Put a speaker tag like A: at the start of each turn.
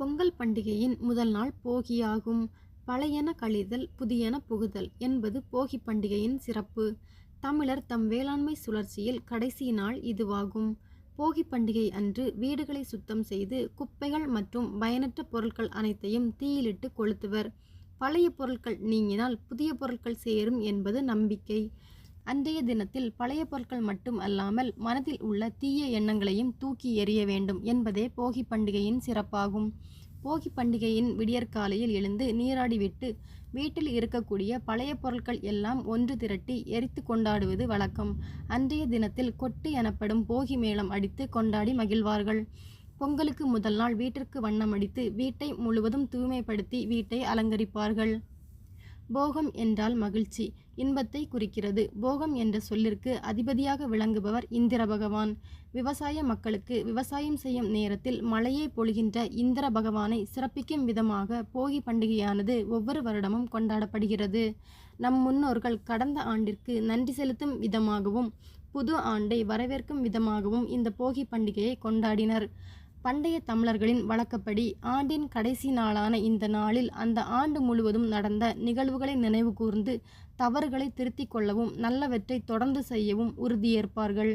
A: பொங்கல் பண்டிகையின் முதல் நாள் போகியாகும். பழையன கழிதல் புதியன புகுதல் என்பது போகி பண்டிகையின் சிறப்பு. தமிழர் தம் வேளாண்மை சுழற்சியில் கடைசி நாள் இதுவாகும். போகி பண்டிகை அன்று வீடுகளை சுத்தம் செய்து குப்பைகள் மற்றும் பயனற்ற பொருட்கள் அனைத்தையும் தீயிலிட்டு கொளுத்துவர். பழைய பொருட்கள் நீங்கினால் புதிய பொருட்கள் சேரும் என்பது நம்பிக்கை. அன்றைய தினத்தில் பழைய பொருட்கள் மட்டும் அல்லாமல் மனதில் உள்ள தீய எண்ணங்களையும் தூக்கி எறிய வேண்டும் என்பதே போகி பண்டிகையின் சிறப்பாகும். போகி பண்டிகையின் விடியற்காலையில் எழுந்து நீராடிவிட்டு வீட்டில் இருக்கக்கூடிய பழைய பொருட்கள் எல்லாம் ஒன்று திரட்டி எரித்து கொண்டாடுவது வழக்கம். அன்றைய தினத்தில் கொட்டு எனப்படும் போகி மேளம் அடித்து கொண்டாடி மகிழ்வார்கள். பொங்கலுக்கு முதல் நாள் வீட்டிற்கு வண்ணமடித்து வீட்டை முழுவதும் தூய்மைப்படுத்தி வீட்டை அலங்கரிப்பார்கள். போகம் என்றால் மகிழ்ச்சி, இன்பத்தை குறிக்கிறது. போகம் என்ற சொல்லிற்கு அதிபதியாக விளங்குபவர் இந்திர பகவான். விவசாய மக்களுக்கு விவசாயம் செய்யும் நேரத்தில் மழையை பொழிகின்ற இந்திர பகவானை சிறப்பிக்கும் விதமாக போகி பண்டிகையானது ஒவ்வொரு வருடமும் கொண்டாடப்படுகிறது. நம் முன்னோர்கள் கடந்த ஆண்டிற்கு நன்றி செலுத்தும் விதமாகவும் புது ஆண்டை வரவேற்கும் விதமாகவும் இந்த போகி பண்டிகையை கொண்டாடினர். பண்டைய தமிழர்களின் வழக்கப்படி ஆண்டின் கடைசி நாளான இந்த நாளில் அந்த ஆண்டு முழுவதும் நடந்த நிகழ்வுகளை நினைவு கூர்ந்து தவறுகளை திருத்திக் கொள்ளவும் நல்லவற்றை தொடர்ந்து செய்யவும் உறுதியேற்பார்கள்.